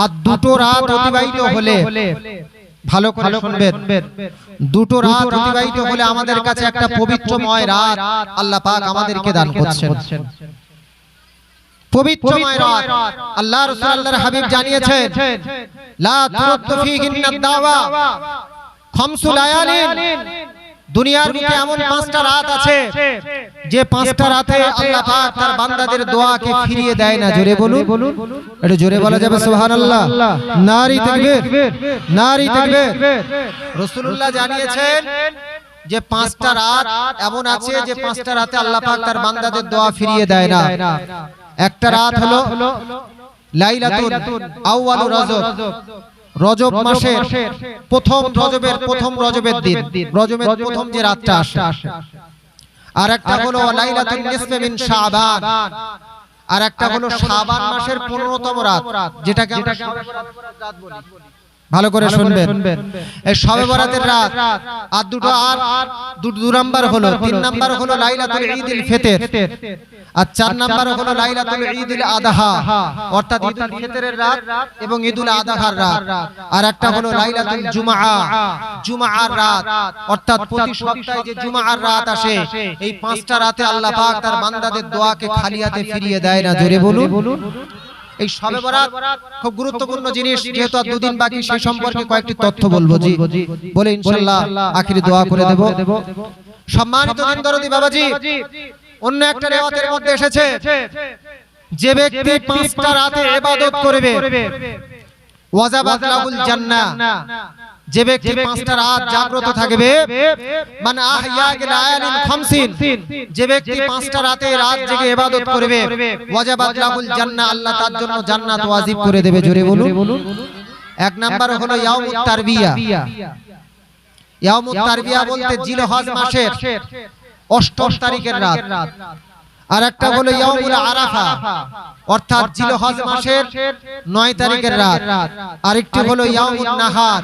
আর দুটো রাত অতিবাহিত হলে ভালো করে শুনবেন। দুটো রাত অতিবাহিত হলে আমাদের কাছে একটা পবিত্রময় রাত আল্লাহ পাক আমাদেরকে দান করছেন। পবিত্রময় রাত আল্লাহ রাসূল আল্লাহর হাবিব জানিয়েছেন লা তুরদ্দু ফীহিন্না দাওয়া খামসু লায়ালিন দুনিয়ার বুকে এমন পাঁচটা রাত আছে যে পাঁচটা রাতে আল্লাহ পাক তার বান্দাদের দোয়াকে ফিরিয়ে দেয় না। জোরে বলুন। এটা জোরে বলা যাবে সুবহানাল্লাহ। নারী তাকবীর নারী তাকবীর রাসূলুল্লাহ জানিয়েছেন যে পাঁচটা রাত এমন আছে যে পাঁচটা রাতে আল্লাহ পাক তার বান্দাদের দোয়া ফিরিয়ে দেয় না। একটা রাত হলো লাইলাতুল আউয়ালু রজব। রজব মাসের প্রথম রজবের প্রথম রজবের দিন। রজবের প্রথম যে রাতটা আসে। আর একটা হলো লাইলাতুল নিসফে মিন শাবান। আর একটা হলো শাবান মাসের 15তম রাত যেটাকে আমরা শবে বরাতের রাত বলি। ভালো করে শুনবেন। এই শবে বরাতের রাত আর দুটো আর দুটো দু নাম্বার হলো তিন নাম্বার হলো লাইলাতুল ঈদুল ফিতর। আর চার নাম্বার হলো লাইলাতুল ঈদুল আদহা অর্থাৎ ঈদুল ফিতরের রাত এবং ঈদুল আদহার রাত। আর একটা হলো লাইলাতুল জুমআ। জুমআর রাত। অর্থাৎ প্রতি সপ্তাহে যে জুমআর রাত আসে এই পাঁচটা রাতে আল্লাহ পাক তার বান্দাদের দোয়াকে খালি হাতে ফিরিয়ে দেয় না জোরে বলুন। এই বরাত খুব গুরুত্বপূর্ণ জিনিস যেহেতু আর দুদিন বাকি সেই সম্পর্কে কয়েকটি তথ্য বলব। জি বলে ইনশাআল্লাহ আখিরি দোয়া করে দেব। সম্মানিত দিন দরদি বাবাজি অন্য একটা রেওয়াতের মধ্যে এসেছে। যে ব্যক্তি পাঁচটা রাতে ইবাদত করবে ওয়াজাবাত লাহুল জান্নাহ। যে ব্যক্তি পাঁচটা রাত জাগ্রত থাকবে মানে আহইয়া লায়ালিন খামসিন। যে ব্যক্তি পাঁচটা রাতে রাত জেগে ইবাদত করবে ওয়াজাবাত লাহুল জান্নাহ আল্লাহ তার জন্য জান্নাত ওয়াজিব করে দেবে জোরে বলুন। এক নাম্বার হলো ইয়াউমুত তারবিয়া। ইয়াউমুত তারবিয়া বলতে জিলহজ মাসের। অষ্টম তারিখের রাত। আর একটা হলো ইয়াউমুল আরাফা। অর্থাৎ জিলহজ মাসের 9 তারিখের রাত। আরেকটি হলো ইয়াউমুন নাহার।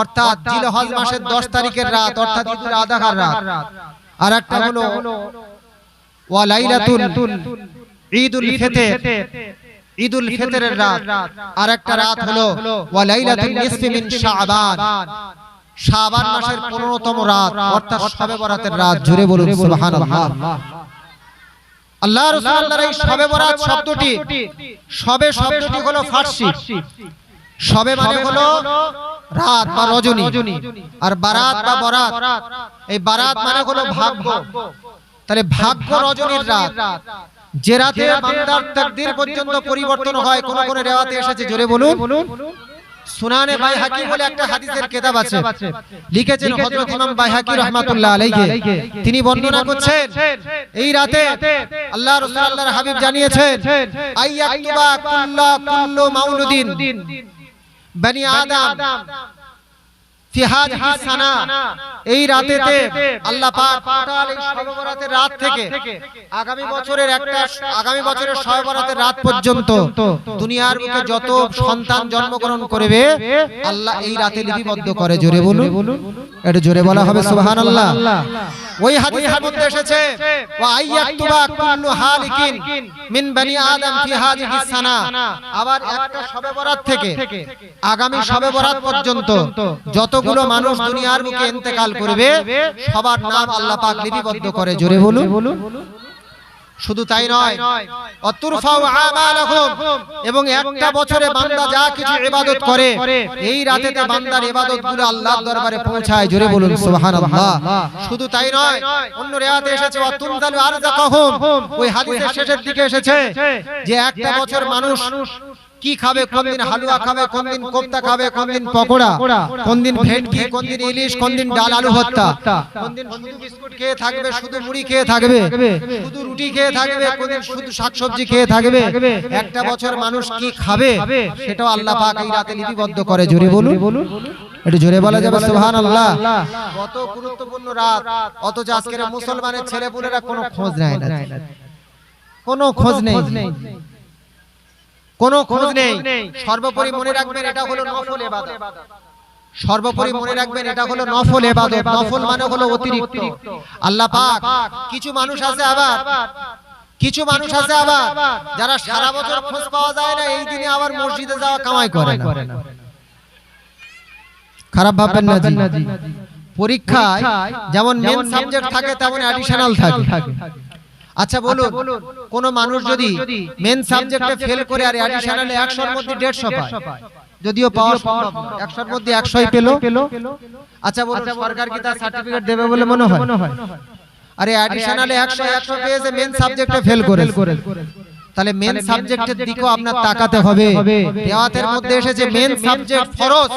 অর্থাৎ জিলহজ মাসের 10 তারিখের রাত অর্থাৎ ঈদুল আযহার রাত। আর একটা হলো ওয়া লাইলাতুল ঈদুল ফিতর। ঈদুল ফিতরের রাত। আর একটা রাত হলো ওয়া লাইলাতুল নিসফি মিন শাবান। শাবান মাসের 15তম রাত অর্থাৎ শবে বরাতের রাত জুড়ে বলুন সুবহানাল্লাহ। আল্লাহ রাসূলুল্লাহর এই শবে বরাত শব্দটি শবে শব্দটি হলো ফার্সি। শবে মানে হলো রাত বা রজনী। আর বারাত বা বরাত এই বারাত মানে হলো ভাগ্য। তাহলে ভাগ্য রজনীর রাত। যে রাতে বান্দার তাকদীর পর্যন্ত পরিবর্তন হয় কোন কোন রেওয়াতে এসেছে জোরে বলুন। সুনানে বাইহাকি বলে একটা হাদিসের কিতাব আছে। লিখেছেন হযরত ইমাম বাইহাকি রাহমাতুল্লাহ আলাইহি। তিনি বর্ণনা করছেন এই রাতে আল্লাহ রাসূল আল্লাহর হাবিব জানিয়েছেন আইয়াকুবা কুল্লা কুল্লু মাউলুদিন বনি আদম এই রাতেতে আল্লাহ পাক টোটাল এই শবে রাত থেকে আগামী বছরের একটা আগামী বছরের রাত পর্যন্ত দুনিয়ার বুকে যত সন্তান জন্মগ্রহণ করবে আল্লাহ এই রাতে লিপিবদ্ধ করে। জোরে বলুন। এটা জোরে বলা হবে সুবহানাল্লাহ। ওই হাদিসের মধ্যে এসেছে ওয়া আইয়াতুবা কুল্লু হালিকিন মিন বনি আদম ফি হাদিহি সানা আবার একটা শবে বরাত থেকে আগামী শবে বরাত পর্যন্ত যতগুলো মানুষ দুনিয়ার বুকে ইন্তেকাল করবে সবার নাম আল্লাহ পাক লিপিবদ্ধ করে জোরে বলুন। শুধু তাই নয় এবং একটা বছরে বান্দা যা কিছু ইবাদত করে এই রাতেতে বান্দার ইবাদতগুলো আল্লাহর দরবারে পৌঁছায় জোরে বলুন সুবহানাল্লাহ। শুধু তাই নয় অন্য রিওয়ায়াতে এসেছে ওই হাদিসের শেষের দিকে এসেছে যে একটা বছর মানুষ কি খাবে কোন দিন হালুয়া খাবে কোন দিন কোপ্তা খাবে কোন দিন পকোড়া কোন দিন ভেটকি কোন দিন ইলিশ কোন দিন ডাল আলু ভর্তা কোন দিন শুধু বিস্কুট খেয়ে থাকবে শুধু মুড়ি খেয়ে থাকবে শুধু রুটি খেয়ে থাকবে কোন দিন শুধু শাকসবজি খেয়ে থাকবে একটা বছর মানুষ কি খাবে সেটাও আল্লাহ পাক এই রাতে লিপিবদ্ধ করে জোরে বলুন। একটু জোরে বলা যাবে সুবহানাল্লাহ। কত গুরুত্বপূর্ণ রাত অথচ আজকের মুসলমানের ছেলেপুলেরা কোনো খোঁজ নেয় না। কোনো খোঁজ নেই কোনো খোঁজ নেই। সর্বোপরি মনে রাখবেন এটা হলো নফল ইবাদত। সর্বোপরি মনে রাখবেন এটা হলো নফল ইবাদত। নফল মানে হলো অতিরিক্ত। আল্লাহ পাক। কিছু মানুষ আছে আবার। কিছু মানুষ আছে আবার। যারা সারা বছর খোঁজ পাওয়া যায় না এই দিনে আবার মসজিদে যাওয়া কামাই করে না। খারাপ ভাববেন না জি। পরীক্ষায় যেমন মেন সাবজেক্ট থাকে তেমন অ্যাডিশনাল থাকে। আচ্ছা বলুন কোন মানুষ যদি মেন সাবজেক্টে ফেল করে আর অ্যাডিশনালে 100 এর মধ্যে 150 পায়। যদিও পাওয়া সম্ভব না, 100 এর মধ্যে 100ই পেল। আচ্ছা বলুন সরকার কি তার সার্টিফিকেট দেবে বলে মনে হয়? আরে অ্যাডিশনালে 100 100 পেয়েছে মেন সাবজেক্টে ফেল করে তাহলে মেন সাবজেক্টের দিকেও আপনার তাকাতে হবে। দেওয়াতের মধ্যে এসেছে মেন সাবজেক্ট ফরজ।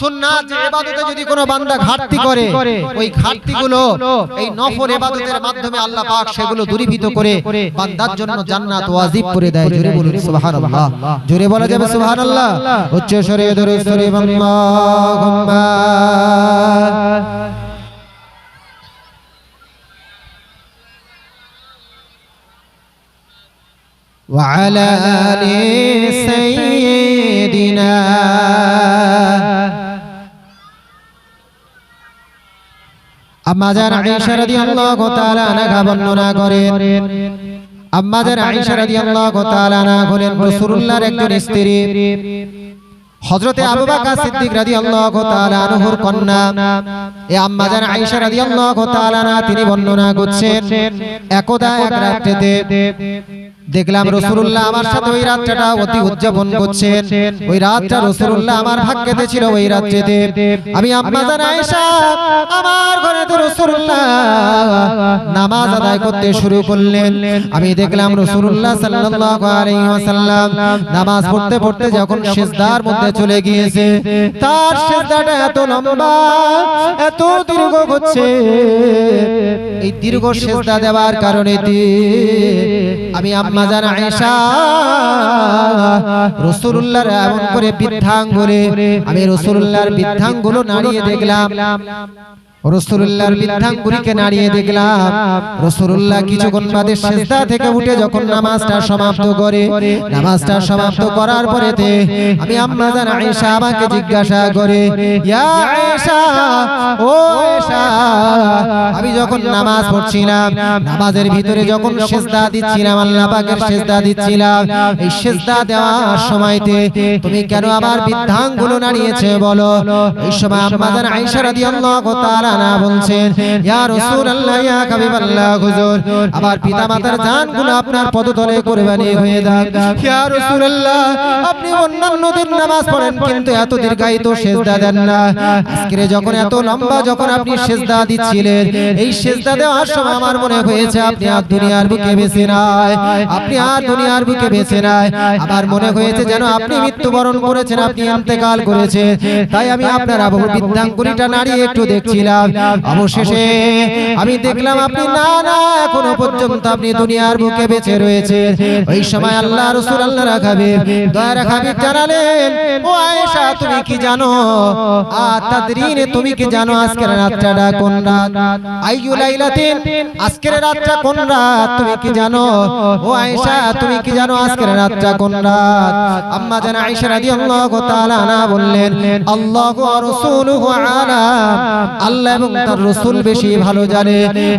সুন্নাত যে ইবাদতে যদি কোনো বান্দা ঘাটতি করে ওই ঘাটতিগুলো এই নফল ইবাদতের মাধ্যমে আল্লাহ পাক সেগুলো দূরীভূত করে বান্দার জন্য জান্নাত ওয়াজিব করে দেয়। জোরে বলুন সুবহানাল্লাহ। জোরে বলা যাবে সুবহানাল্লাহ। উচ্চ স্বরে ধরে স্বরে আল্লাহুম্মা। وعلى آل سيدنا আম্মাজান আয়েশা রাদিয়াল্লাহু তাআলা আনহা বর্ণনা করেন আম্মাজান আয়েশা রাদিয়াল্লাহু তাআলা আনহা হলেন রাসূলুল্লাহর একজন স্ত্রী হযরতে আবু বকর সিদ্দিক রাদিয়াল্লাহু তাআলা আনহুর কন্যা এ আম্মাজান আয়েশা রাদিয়াল্লাহু তাআলা আনহা তিনি বর্ণনা করছেন একদা এক রাত্রিতে দেখলাম রসুল্লাহ আমার সাথে ওই রাতটা অতি উদযাপন করছেন। ওই রাতটা রসুল্লাহ আমার ভাগ্যেতে ছিল ওই রাত্রিতে আমি আম্মাজান আয়েশা আমার ঘরে তো রসুল্লাহ নামাজ আদায় করতে শুরু করলেন। আমি দেখলাম রসুল্লাহ সাল্লাল্লাহু আলাইহি ওয়াসাল্লাম নামাজ পড়তে পড়তে যখন সিজদার মধ্যে চলে গিয়েছে তার সিজদাটা এত লম্বা এত দীর্ঘ হচ্ছে। এই দীর্ঘ সেজদা দেওয়ার কারণে আমি আম্মা জান আয়েশা রাসূলুল্লাহর এমন করে বৃদ্ধাঙ্গুলে আমি রাসূলুল্লাহর বৃদ্ধাঙ্গুলো নাড়িয়ে দেখলাম। রসুল্লাহর বৃদ্ধাঙ্গুলিকে নাড়িয়ে দেখলাম। রসুল্লাহ কিছুক্ষণ বাদে সেজদা থেকে উঠে যখন নামাজটা সমাপ্ত করে নামাজটা সমাপ্ত করার পরেতে আমি আম্মাজান আয়েশা আমাকে জিজ্ঞাসা করে ইয়া আয়েশা ও আয়েশা আমি যখন নামাজ পড়ছিলাম নামাজের ভিতরে যখন সেজদা দিচ্ছিলাম আল্লাহ পাকের সেজদা দিচ্ছিলাম এই সেজদা দেওয়ার সময়তে তুমি কেন আবার বৃদ্ধাঙ্গুলো নাড়িয়েছে বলো? এই সময় আম্মাজান আয়েশা রাদিয়াল্লাহু তাআলা না বলছেন ইয়া রাসূলুল্লাহ ইয়া হাবিবাল্লাহ হুজুর আমার পিতামাতার জানগুলো আপনার পদতলে কুরবানি হয়ে যাক। ইয়া রাসূলুল্লাহ আপনি অন্যান্য দিন নামাজ পড়েন কিন্তু এত দীর্ঘায়িত সেজদা দেন না। আজকে যখন এত লম্বা যখন আপনি সেজদা দিচ্ছিলেন এই সেজদা দেওয়ার সময় আমার মনে হয়েছে আপনি আর দুনিয়ার বুকে বেঁচে নাই আপনি আর দুনিয়ার বুকে বেঁচে নাই। আমার মনে হয়েছে যেন আপনি মৃত্যুবরণ করেছেন আপনি ইন্তেকাল করেছেন তাই আমি আপনার আবু বিদ্যাঙ্গুলিটা নাড়িয়ে একটু দেখছিলাম অবশেষে আমি দেখলাম আপনি না না, এখনও পর্যন্ত আপনি দুনিয়ার বুকে বেঁচে রয়েছে ওই সময় আল্লাহ রসুল আল্লাহ রাখাবে দয়া রাখাবে জানালেন, ও আয়েশা, তুমি কি জানো? আর তাদরিনে তুমি কি জানো আজকের রাতটা কোন রাত? আইয়ু লাইলাতিন, আজকের রাতটা কোন রাত? তুমি কি জানো? ও আয়েশা, তুমি কি জানো আজকের রাতটা কোন রাত? আম্মা জান আয়েশা রাদিয়াল্লাহু তাআলা আনহা বললেন, আল্লাহু ওয়া রাসূলুহু আলাম। আল্লাহ এবং তার রাসূল বেশি ভালো জানে।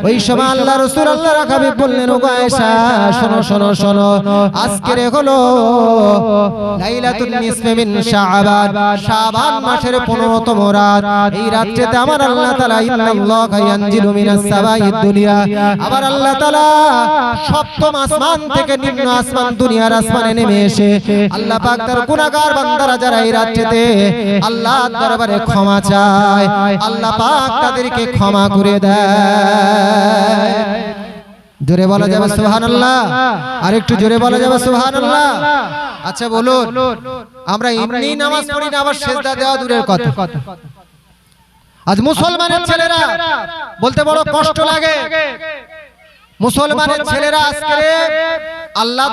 ওই সময় আল্লাহ রাসূল আল্লাহ রাখাবে বললেন ও আয়েশা শোনো শোনো শোনো। আজকের হলো লাইলাতুন নিসফে মিন শাবান। শাবান। মাসের 15তম রাত। এই রাত্রিতে আমার আল্লাহ তাআলা ইন্নাল্লাহা ইয়ানজিলু মিনাস সামাইদ দুনিয়া। আবার আল্লাহ তাআলা সপ্তম আসমান থেকে নিম্ন আসমান দুনিয়ার আসমানে নেমে এসে আল্লাহ পাক তার গুনাহগার বান্দারা যারা এই রাত্রিতে আল্লাহর দরবারে ক্ষমা চায় আল্লাহ পাক তাদেরকে ক্ষমা করে দেয়। জোরে বলা যাবে সুবহানাল্লাহ। আর একটু জোরে বলা যাবে সুবহানাল্লাহ। আচ্ছা বলুন। আমরা এমনি নামাজ পড়ি না আবার সেজদা দেওয়া দূরের কথা। আজ মুসলমানের ছেলেরা বলতে বড় কষ্ট লাগে। মুসলমানের ছেলেরা আজকে আল্লাহ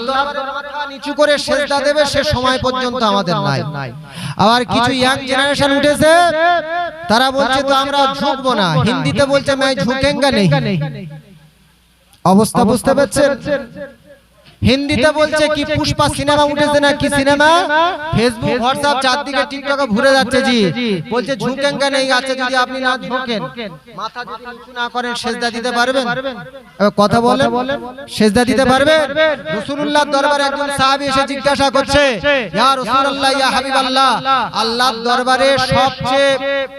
নিচু করে সেজদা দেবে সে সময় পর্যন্ত আমাদের নাই। আবার কিছু ইয়াং জেনারেশন উঠেছে তারা বলছে তো আমরা ঝুঁকবো না। হিন্দিতে বলছে আমি ঝুঁকেঙ্গা নেই। অবস্থা বুঝতে পারছেন? হিন্দিতে বলছে কি পুষ্পা সিনেমা উঠেছে না কি সিনেমা? ফেসবুক হোয়াটসঅ্যাপ চারদিকে টিকটকে ঘুরে যাচ্ছে জি। বলছে ঝুঁকেঙ্গা নেই আছে যদি আপনি না ঝুঁকেন? মাথা যদি নিচু না করেন সেজদা দিতে পারবেন? কথা বলেন সেজদা দিতে পারবেন? রাসূলুল্লাহর দরবারে একজন সাহাবী এসে জিজ্ঞাসা করছে ইয়া রাসূলুল্লাহ ইয়া হাবিবাল্লাহ আল্লাহর দরবারে সবচেয়ে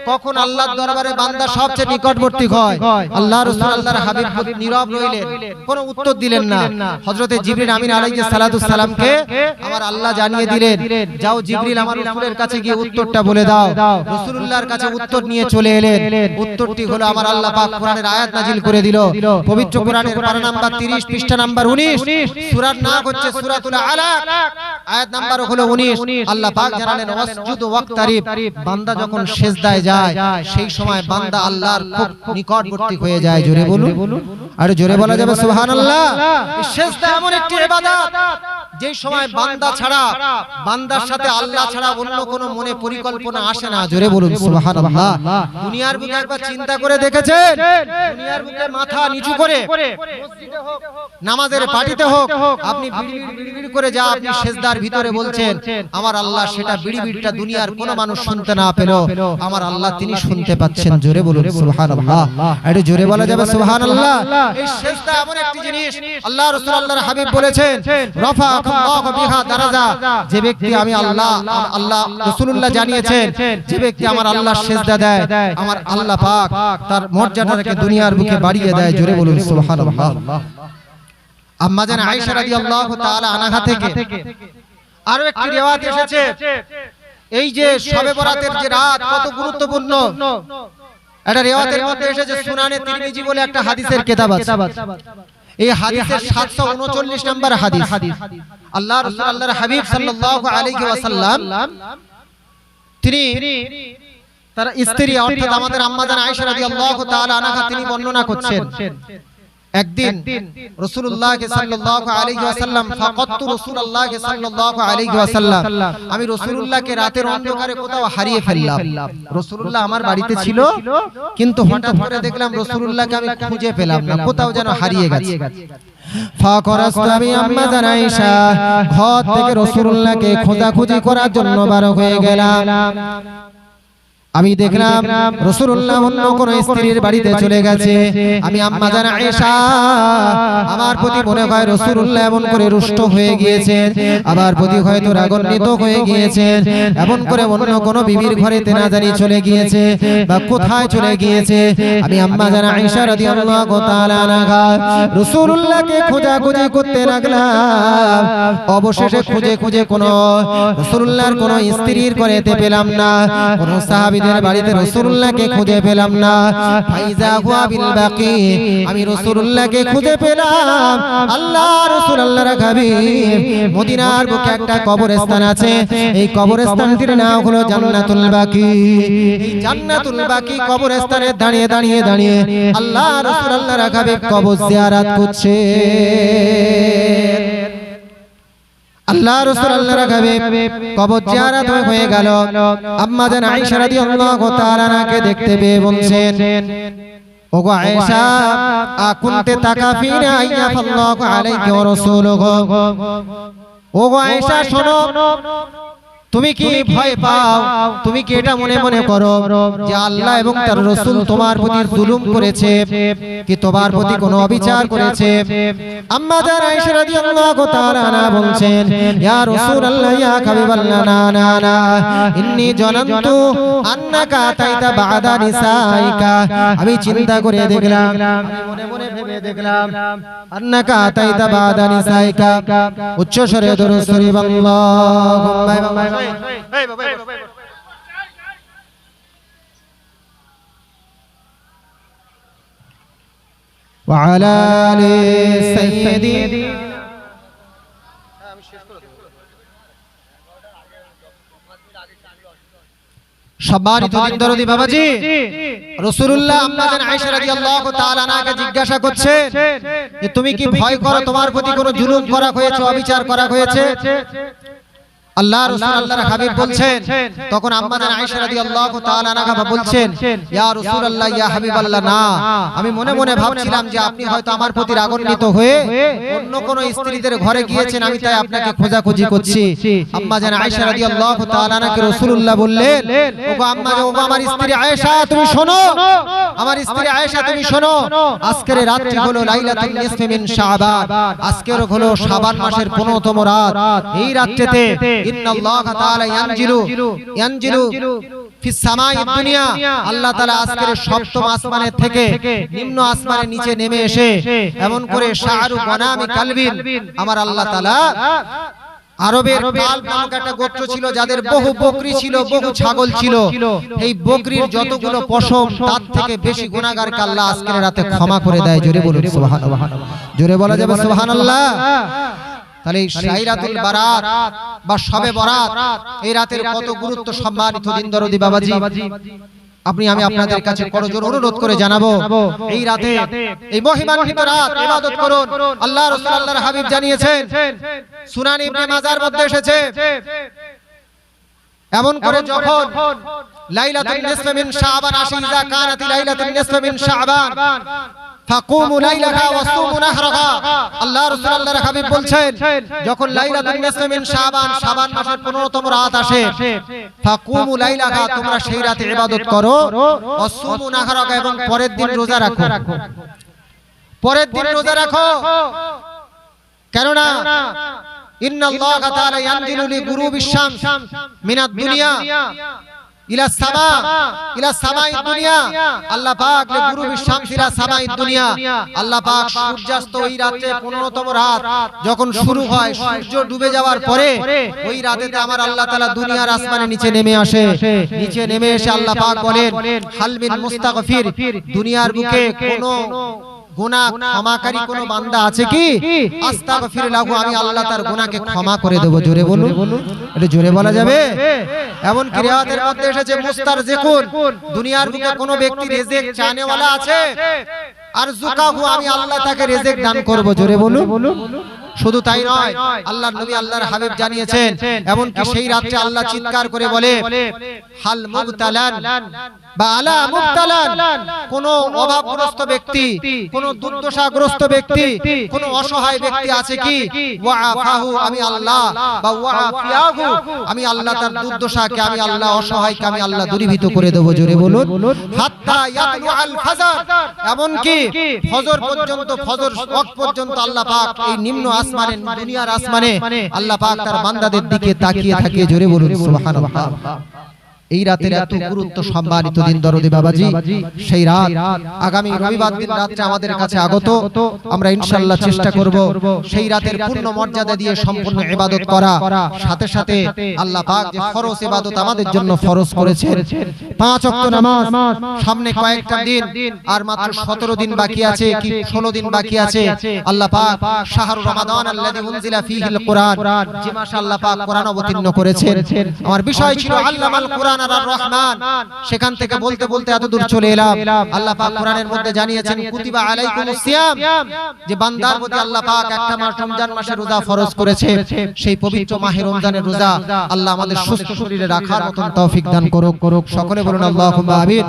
কখন আল্লাহর দরবারে বান্দা সবচেয়ে নিকটবর্তী হয়? আল্লাহ রাসূল আল্লাহর হাবিব নীরব রইলেন। কোনো উত্তর দিলেন না হযরতে জিবরিল আমিন আলাইহিস সালাতু সালামকে আমার আল্লাহ জানিয়ে দিলেন, যাও জিবরিল আমার রাসূলের কাছে গিয়ে উত্তরটা বলে দাও। রাসূলুল্লাহর কাছে উত্তর নিয়ে চলে এলেন। উত্তরটি হলো আমার আল্লাহ পাক কোরআনের আয়াত নাজিল করে দিল। পবিত্র কোরআনের পারা নাম্বার 30 পৃষ্ঠা নাম্বার 19 সূরার নাম হচ্ছে সূরাতুল আলাক। আয়াত নাম্বার হলো 19 আল্লাহ পাক জানালেন, ওয়াসজুদ ওয়াক্তারিব। বান্দা যখন সেজদায় যায়, সেই সময় বান্দা আল্লাহর খুব নিকটবর্তী হয়ে যায়। জোরে বলুন। আর জোরে বলা যাবে, সুবহানাল্লাহ। সেজদা এমন একটি যে সময় বান্দা ছাড়া বান্দার সাথে আল্লাহ ছাড়া অন্য কোনো মনে পরিকল্পনা আসে না। জোরে বলুন সুবহানাল্লাহ। দুনিয়ার বুকে একবার চিন্তা করে দেখেছেন? দুনিয়ার বুকে মাথা নিচু করে মসজিদে হোক নামাজের পাটিতে হোক আপনি বিড়বিড় করে যা আপনি সেজদার ভিতরে বলছেন আমার আল্লাহ সেটা বিড়বিড়টা দুনিয়ার কোনো মানুষ শুনতে না পেল। আমার আল্লাহ তিনি শুনতে পাচ্ছেন। জোরে বলুন সুবহানাল্লাহ একটু জোরে বলা যাবে সুবহানাল্লাহ। এই সেজদা এমন একটি জিনিস আল্লাহ রাসূল আল্লাহর হাবিব বলেছেন রফা আল্লাহু বিহা দারাজা। যে ব্যক্তি আমি আল্লাহ আল্লাহ রাসূলুল্লাহ জানিয়েছেন। যে ব্যক্তি আমার আল্লাহর সেজদা দেয় আমার আল্লাহ পাক তার মর্যাদাটাকে দুনিয়ার বুকে বাড়িয়ে দেয় জোরে বলুন সুবহানাল্লাহ। আম্মা জান আয়েশা রাদিয়াল্লাহু তাআলা আনহা থেকে আরও একটি রিওয়ায়াত এসেছে। এই যে শবে বরাতের যে রাত কত গুরুত্বপূর্ণ। এটা রিওয়ায়াতের মধ্যে এসেছে সুনানে তিরমিজি বলে একটা হাদিসের কিতাব আছে। এই হাদিসের 739 নম্বর হাদিস। আল্লাহ রাসূল আল্লাহর হাবিব সাল্লাল্লাহু আলাইহি ওয়াসাল্লাম তিনি তার স্ত্রী অর্থাৎ আমাদের আম্মা জান আয়েশা রাদিয়াল্লাহু তাআলা আনহা তিনি বর্ণনা করছেন। একদিন রাসূলুল্লাহ সাল্লাল্লাহু আলাইহি ওয়াসাল্লাম ফাকাতু রাসূলুল্লাহ সাল্লাল্লাহু আলাইহি ওয়াসাল্লাম। আমি রাসূলুল্লাহকে রাতের অন্ধকারে কোথাও হারিয়ে ফেললাম। রাসূলুল্লাহ আমার বাড়িতে ছিল কিন্তু হঠাৎ করে দেখলাম রাসূলুল্লাহকে আমি খুঁজে পেলাম না কোথাও যেন হারিয়ে গেছে। ঘর থেকে রাসূলুল্লাহকে খোঁজাখুঁজি করার জন্য বার হয়ে গেলাম। আমি দেখলাম রসুল্লাহ অন্য কোন স্ত্রীর বাড়িতে চলে গেছে। আমি আম্মা জান আয়েশা আমার প্রতি মনে হয় রসুল্লাহ এমন করে রুষ্ট হয়ে গিয়েছে আবার প্রতি হয়তো রাগান্বিত হয়ে গিয়েছে এমন করে অন্য কোন বিবির ঘরে তেনা জানি চলে গিয়েছে বা কোথায় চলে গিয়েছে। আমি আম্মা জান আয়েশা রাদিয়াল্লাহু তাআলা আনহা রসুল্লাহকে খোঁজাখুঁজি করতে লাগলাম। অবশেষে খুঁজে খুঁজে কোন রসুল্লাহর কোন স্ত্রীর ঘরেতে পেলাম না কোন সাহাবী সাহাবীদের বাড়িতে রাসূলুল্লাহকে খুঁজে পেলাম না। ফাইজা হুয়া বিল বাকি। আমি রাসূলুল্লাহকে খুঁজে পেলাম। আল্লাহ রাসূল আল্লাহর হাবিব। মদিনার বুকে একটা কবরস্থান আছে। এই কবরস্থানটির নাম হলো জান্নাতুল বাকি। এই জান্নাতুল বাকি কবরস্থানে দাঁড়িয়ে দাঁড়িয়ে দাঁড়িয়ে আল্লাহ রাসূল আল্লাহর হাবিব কবর জিয়ারত করছে। আল্লাহ রাসূল আল্লাহর হাবিব কবর জিয়ারত হয়ে গেল। আম্মা জান আয়েশা রাদিয়াল্লাহু তাআলা দেখতে পেয়ে বলছেন, ওগো আয়েশা আকুনতে তাকাফিনা আইয়া ফাল্লাহু আলাইহি ওয়া রাসূলুহু? ওগো আয়েশা, শোনো তুমি কি ভয় পাও? তুমি কি এটা মনে মনে করো যে আল্লাহ এবং তার রসুল তোমার প্রতি জুলুম করেছে কি তোমার প্রতি কোনো অবিচার করেছে? আম্মা জান আয়েশা রাদিয়াল্লাহু তাআলা আনহা বলছেন ইয়া রাসূলুল্লাহ ইয়া হাবিবাল্লাহ না না না ইন্নী জানান্তু আন্নাকা তাইতা বাদা নিসাইকা। আমি চিন্তা করে দেখলাম মনে মনে ভেবে দেখলাম আন্নাকা তাইতা বাদা নিসাইকা। উচ্চ স্বরে দরুদ শরীফ আল্লাহুম্মা وعلى آل سيدنا সম্মানিত দিনদরদি বাবাজি রাসূলুল্লাহ আম্মাজান আয়েশা রাদিয়াল্লাহু তাআলা আনহাকে জিজ্ঞাসা করছে যে তুমি কি ভয় করো তোমার প্রতি কোনো জুলুম করা হয়েছে অবিচার করা হয়েছে আল্লাহ রাসূল আল্লাহর হাবিব বলছেন তখন আম্মা জান আয়েশা রাদিয়াল্লাহু তাআলা আনহা বলছেন ইয়া রাসূলুল্লাহ ইয়া হাবিবাল্লাহ না আমি মনে মনে ভাবছিলাম যে আপনি হয়তো আমার প্রতি রাগান্বিত হয়ে অন্য কোন স্ত্রীদের ঘরে গিয়েছেন আমি তাই আপনাকে খোঁজাখুঁজি করছি। আম্মা জান আয়েশা রাদিয়াল্লাহু তাআলা আনহাকে রাসূলুল্লাহ বললেন ওগো আম্মা ওগো আমার স্ত্রী আয়েশা তুমি শোনো আমার স্ত্রী আয়েশা তুমি শোনো আজকের রাত্রি হলো লাইলাতুল নিসফি মিন শাবান আজকের হলো শাবান মাসের 15তম রাত এই রাত্রিতে ইন্নাল্লাহ তাআলা ইয়ানজিলু ইয়ানজিলু ফিস সামাই দুনিয়া। আল্লাহ তাআলা আজকের সপ্তম আসমানের থেকে নিম্ন আসমানের নিচে নেমে এসে এমন করে শাহরু গনামি কালবিন। আমার আল্লাহ আরবের নামক একটা গোত্র ছিল যাদের বহু বকরি ছিল বহু ছাগল ছিল। এই বকরির যতগুলো পশম তার থেকে বেশি গুনাহগারকে আল্লাহ আজকের রাতে ক্ষমা করে দেয়। জোরে বলুন সুবহানাল্লাহ। জোরে বলা যাবে সুবহানাল্লাহ। তাহলে এই শাইরাতুল বারাত বা শবে বরাত এই রাতের কত গুরুত্ব সম্মানিত দিন দরদি বাবাজি আপনি আমি আপনাদের কাছে করজোর অনুরোধ করে জানাব এই রাতে এই মহিমান্বিত রাত ইবাদত করুন। আল্লাহ রাসূল আল্লাহর হাবিব জানিয়েছেন সুনান ইবনে মাজার মধ্যে এসেছে। এমন করে যখন লাইলাতুল নিসফ মিন শাবান আসে ইজা কানাত লাইলাতুল নিসফ মিন শাবান। ফাকুমু লাইলাহা নাহরাহা। আল্লাহ রাসূল আল্লাহর হাবিব বলছেন যখন লাইলাতুল নিসফ মিন শাবান শাবান মাসের 15তম রাত আসে ফাকুমু লাইলাহা তোমরা সেই রাতে ইবাদত করো ওয়াসুমু নাহরাহা এবং পরের দিন রোজা রাখো। পরের দিন রোজা রাখো। কেননা ইন্নাল্লাহ তাআলা ইয়ানজিলু লি শামস মিনাদ দুনিয়া। ইলা সামা ইলা সামাই দুনিয়া। আল্লাহ পাক লে গুরুবিশ শামস ইলা সামাই দুনিয়া। আল্লাহ পাক সূর্যাস্ত ওই রাতে 15তম রাত যখন শুরু হয় সূর্য ডুবে যাওয়ার পরে ওই রাতেতে আমার আল্লাহ তাআলা দুনিয়ার আসমানে নিচে নেমে আসে। নিচে নেমে এসে আল্লাহ পাক বলেন হাল মিন মুস্তাগফির দুনিয়ার বুকে কোনো গুনাহ ক্ষমাকারী কোন বান্দা আছে কি? আস্তাগফির লাহু আমি আল্লাহ তার গুনাহকে ক্ষমা করে দেব। জোরে বলুন। এটা জোরে বলা যাবে? এমন কি রিওয়ায়াতের মধ্যে এসেছে মুস্তারজিকুন। দুনিয়ার বুকে কোন ব্যক্তি রিজিক চানেওয়ালা আছে? আর জুকাহু আমি আল্লাহ তাকে রিজিক দান করব। জোরে বলুন। শুধু তাই নয় আল্লাহর নবী আল্লাহর হাবিব জানিয়েছেন এমন কি সেই রাত্রে আল্লাহ চিৎকার করে বলে হাল মুবতালান। বা আলা মুবতালান কোন অভাবগ্রস্ত ব্যক্তি কোন দুর্দশাগ্রস্ত ব্যক্তি কোন অসহায় ব্যক্তি আছে কি? আমি আল্লাহ বা আমি আল্লাহ তার দুর্দশাকে আমি আল্লাহ অসহায়কে আমি আল্লাহ দূরীভূত করে দেব জোরে বলুন। হাত্তা ইয়াতলু আল ফাজর। এমন কি ফজর। পর্যন্ত ফজর ওয়াক্ত পর্যন্ত আল্লাহ পাক এই নিম্ন আসমানে দুনিয়ার আসমানে আল্লাহ পাক তার বান্দাদের দিকে তাকিয়ে থাকে জোরে বলুন সুবহানাল্লাহ। এই রাতের এত গুরুত্ব সম্মানিত দিন দরদি বাবাজি। সেই রাত আগামী রবিবার দিন রাত্রে আমাদের কাছে আগত আমরা ইনশাআল্লাহ চেষ্টা করব সেই রাতের পূর্ণ মর্যাদা দিয়ে সম্পূর্ণ ইবাদত করা সাথে সাথে আল্লাহ পাক যে ফরজ ইবাদত আমাদের জন্য ফরজ করেছেন। পাঁচ ওয়াক্ত নামাজ সামনে কয়েকটা দিন আর মাত্র 17 দিন বাকি আছে কি 16 দিন বাকি আছে। আল্লাহ পাক শাহরু রমাদান আল্লাযী উনজিলা ফীহিল কুরআন যে মাসে আল্লাহ পাক কোরআন। অবতীর্ণ করেছেন আমার বিষয় ছিল আল্লামাল কুরআন আল্লাহ আল্লাহ সেই পবিত্র মাহে রমজানের রোজা আল্লাহ আমাদের সুস্থ শরীরে রাখার মতন তৌফিক দান করুক। করুক সকলে বলুন আমিন।